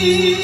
You.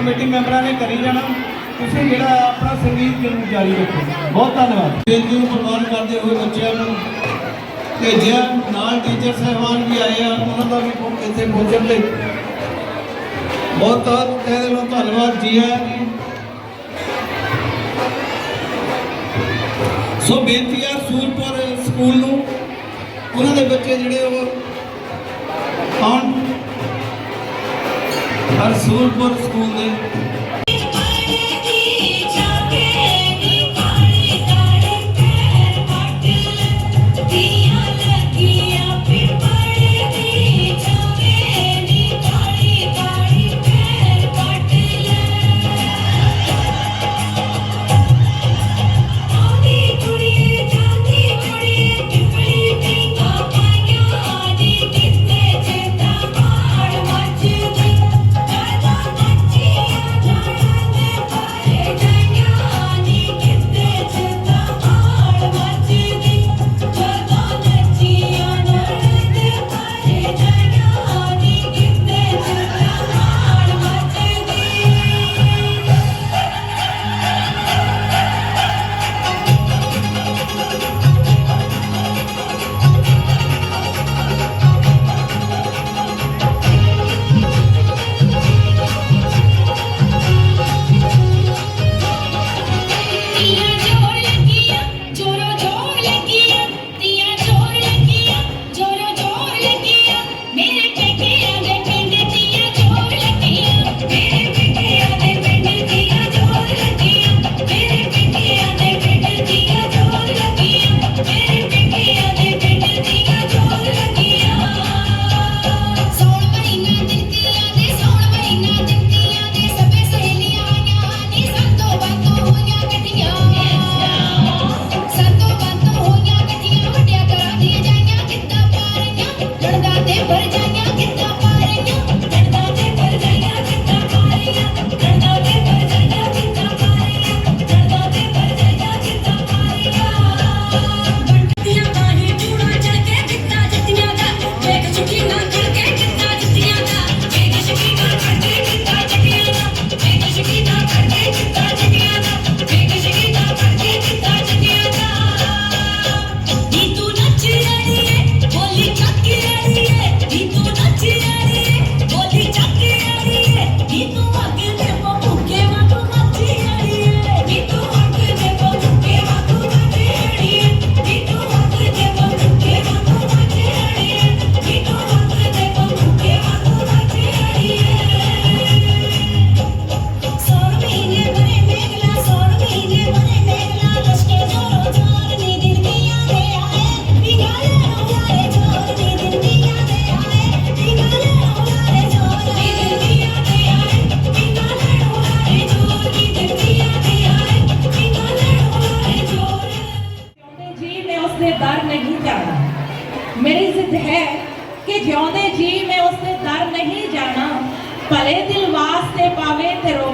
Committee ਮੈਂਬਰਾਂ ਨੇ ਕਰੀ ਜਾਣਾ। ਤੁਸੀਂ ਜਿਹੜਾ ਆਪਣਾ ਸੰਗੀਤ ਜਰੂਰ ਜਾਰੀ ਰੱਖੋ। ਬਹੁਤ ਧੰਨਵਾਦ। ਬੇਨਤੀ ਨੂੰ ਪ੍ਰਵਾਨ ਕਰਦੇ ਹੋਏ ਬੱਚਿਆਂ ਨੂੰ ਭੇਜਿਆ। ਨਾਲ ਟੀਚਰ ਸਹਿਬਾਨ ਵੀ ਆਏ ਆ। ਉਹਨਾਂ ਦਾ ਵੀ ਇੱਥੇ ਪਹੁੰਚਣ ਲਈ। ਬਹੁਤ ਬਹੁਤ ਤਹਿ ਦਿਲੋਂ ਧੰਨਵਾਦ ਜੀ ਆ ਸੋ ਬੇਨਤੀ ਆ ਸੂਰਪੁਰ ਸਕੂਲ ਨੂੰ। ਉਹਨਾਂ ਦੇ ਬੱਚੇ ਜਿਹੜੇ ਉਹ ਆਉਣ। ਹਰ ਸੂਰਪੁਰ ਸਕੂਲ ਦੇ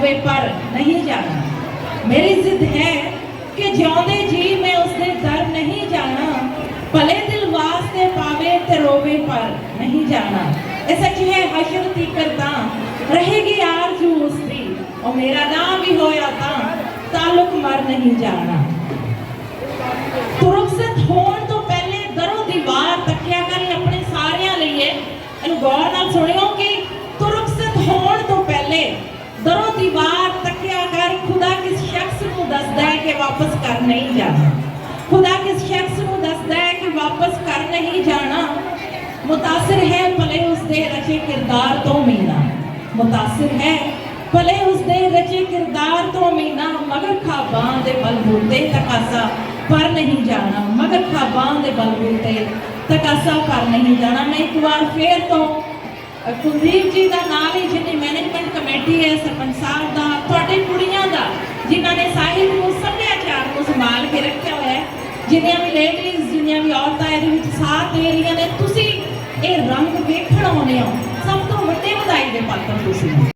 ਤੇ ਪਰ ਨਹੀਂ ਜਾਣਾ। ਮੇਰੀ ਜ਼ਿੱਦ ਹੈ ਕਿ ਜਿਉਂਦੇ ਜੀ ਮੈਂ ਉਸਦੇ ਦਰ ਨਹੀਂ ਜਾਣਾ। ਭਲੇ ਦਿਲ ਵਾਸਤੇ ਪਾਵੇ ਤੇ ਰੋਵੇ, ਪਰ ਨਹੀਂ ਜਾਣਾ। ਇਹ ਸੱਚ ਹੈ, ਹਸ਼ਰ ਦੀ ਕਰਦਾ ਰਹੇਗੀ ਆਰਜ਼ੂ ਉਸਦੀ। ਉਹ ਮੇਰਾ ਨਾਮ ਵੀ ਹੋਇਆ ਤਾਂ ਤਾਲੁਕ ਮਰ ਨਹੀਂ ਜਾਣਾ। ਤੁਰਕਸਤ ਹੋਣ ਤੋਂ ਪਹਿਲੇ ਦਰੋਂ ਦੀਵਾਰ ਤੱਕਿਆ ਕਰੀ ਆਪਣੇ ਸਾਰਿਆਂ ਲਈ ਇਹਨੂੰ ਗੌਰ ਨਾਲ ਸੁਣਿਓ ਕਿ ਤੁਰਕਸਤ ਹੋਣ ਤੋਂ ਪਹਿਲੇ ਦਰੋਂ ਦੀਵਾਰ ਤੱਕਿਆ ਕਰ, ਖੁਦਾ ਕਿਸ ਸ਼ਖਸ ਨੂੰ ਦੱਸਦਾ ਹੈ ਕਿ ਵਾਪਸ ਕਰ ਨਹੀਂ ਜਾਣਾ? ਖੁਦਾ ਕਿਸ ਸ਼ਖਸ ਨੂੰ ਦੱਸਦਾ ਹੈ ਕਿ ਵਾਪਸ ਕਰ ਨਹੀਂ ਜਾਣਾ? ਮੁਤਾਸਿਰ ਹੈ ਭਲੇ ਉਸਦੇ ਰਚੇ ਕਿਰਦਾਰ ਤੋਂ ਮੀਨਾ। ਮੁਤਾਸਿਰ ਹੈ ਭਲੇ ਉਸਦੇ ਰਚੇ ਕਿਰਦਾਰ ਤੋਂ ਮੀਨਾ। ਮਗਰ ਖਾਬਾਂ ਦੇ ਬਲਬੂਤੇ ਤਕਾਸਾ ਪਰ ਨਹੀਂ ਜਾਣਾ। ਮਗਰ ਖਾਬਾਂ ਦੇ ਬਲਬੂਤੇ ਤਕਾਸਾ ਪਰ ਨਹੀਂ ਜਾਣਾ। ਮੈਂ ਇੱਕ ਵਾਰ ਫੇਰ ਤੋਂ ਕੁਲਦੀਪ ਜੀ ਦਾ ਨਾਮ ਹੀ ਜਿੰਨੀ ਮੈਨੇਜਮੈਂਟ ਕਮੇਟੀ ਹੈ, ਸਰਪੰਚ ਸਾਹਿਬ ਦਾ, ਤੁਹਾਡੇ ਕੁੜੀਆਂ ਦਾ, ਜਿਨ੍ਹਾਂ ਨੇ ਸਾਹਿਤ ਨੂੰ ਸੱਭਿਆਚਾਰ ਨੂੰ ਸੰਭਾਲ ਕੇ ਰੱਖਿਆ ਹੋਇਆ ਹੈ, ਜਿੰਨੀਆਂ ਵੀ ਲੇਡੀਜ਼ ਜਿੰਨੀਆਂ ਵੀ ਔਰਤਾਂ ਇਹਦੇ ਵਿੱਚ ਸਾਥ ਦੇ ਰਹੀਆਂ ਨੇ, ਤੁਸੀਂ ਇਹ ਰੰਗ ਵੇਖਣ ਆਉਂਦੇ ਹੋ। ਸਭ ਤੋਂ ਵੱਡੇ ਵਧਾਈ ਦੇ ਪਾਤਰ ਤੁਸੀਂ।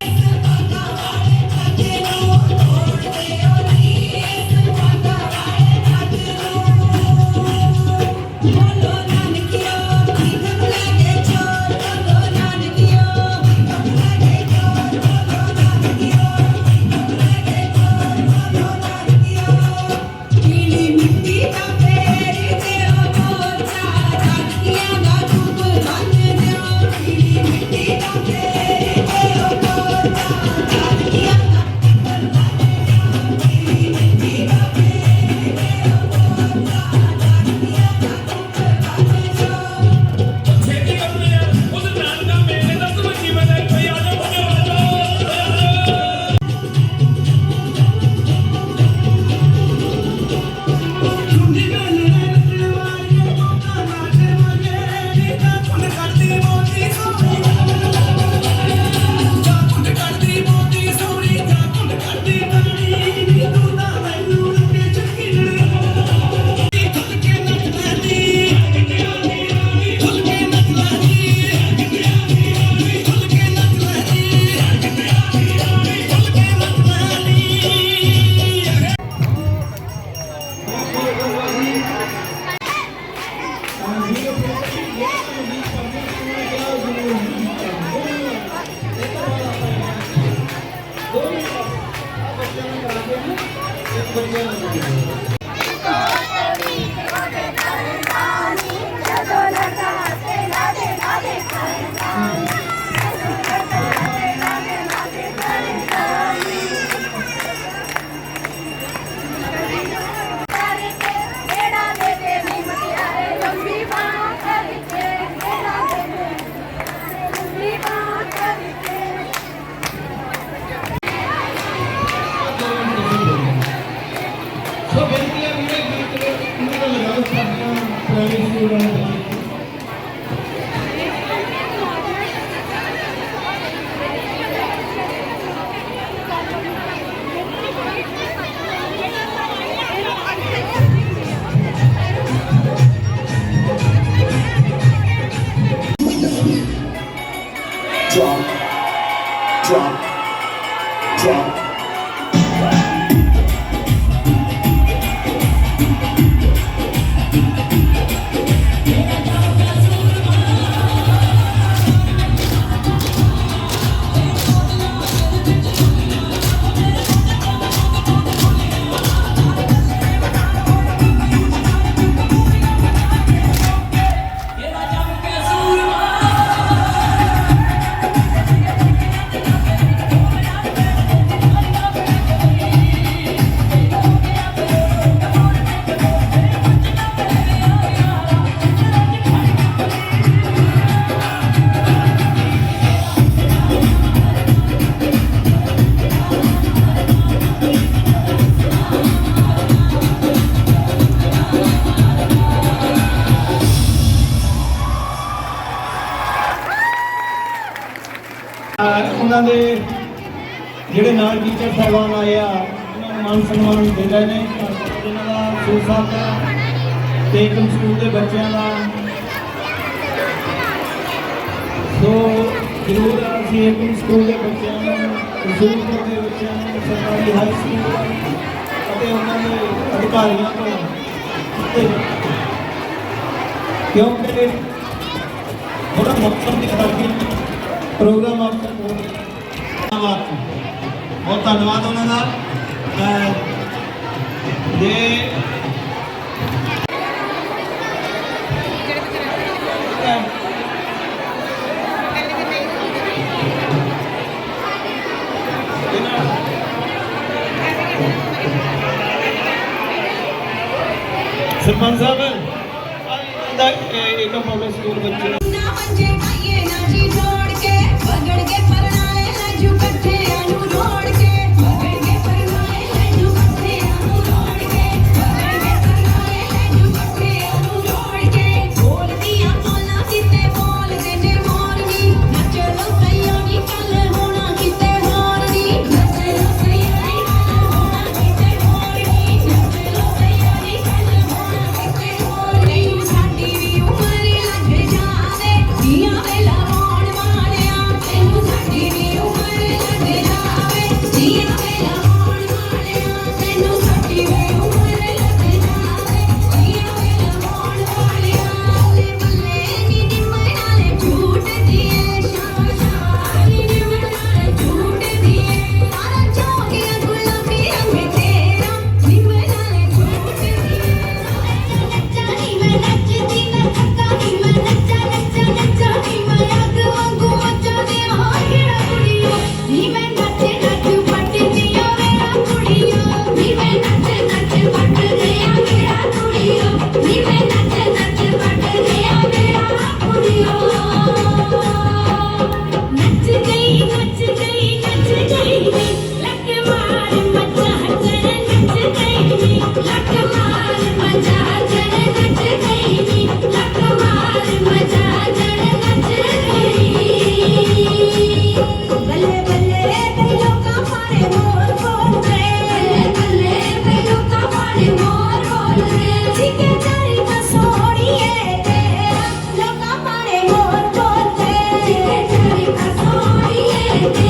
ਜਿਹੜੇ ਨਾਲ ਟੀਚਰ ਸਾਹਿਬਾਨ ਆਏ ਆ, ਉਹਨਾਂ ਨੂੰ ਮਾਨ ਸਨਮਾਨ ਦੇ ਰਹੇ ਨੇ। ਇਹਨਾਂ ਦਾ ਸੂਰ ਦਾ ਤੇ ਏਕਮ ਸਕੂਲ ਦੇ ਬੱਚਿਆਂ ਦਾ। ਸੋ ਜ਼ਰੂਰ ਅਸੀਂ ਏਕਮ ਸਕੂਲ ਦੇ ਬੱਚਿਆਂ ਨੂੰ ਰਸੂਲਪੁਰ ਦੇ ਬੱਚਿਆਂ ਨੂੰ, ਸਰਕਾਰੀ ਹਾਈ ਸਕੂਲ ਅਤੇ ਉਹਨਾਂ ਦੇ ਅਧਿਕਾਰੀਆਂ ਤੋਂ ਕਿਉਂਕਿ ਥੋੜਾ ਮਕਸਦ ਦੀ ਕਰਕੇ ਪ੍ਰੋਗਰਾਮ ਆਪ ਤੱਕ ਧੰਨਵਾਦ ਬਹੁਤ ਧੰਨਵਾਦ ਉਹਨਾਂ ਦਾ। ਅਹ ਸਰਪੰਚ ਸਾਹਿਬ ਦਾ ਇੱਕ ਪਬਲਿਕ ਸਕੂਲ ਬੱਚੇ 내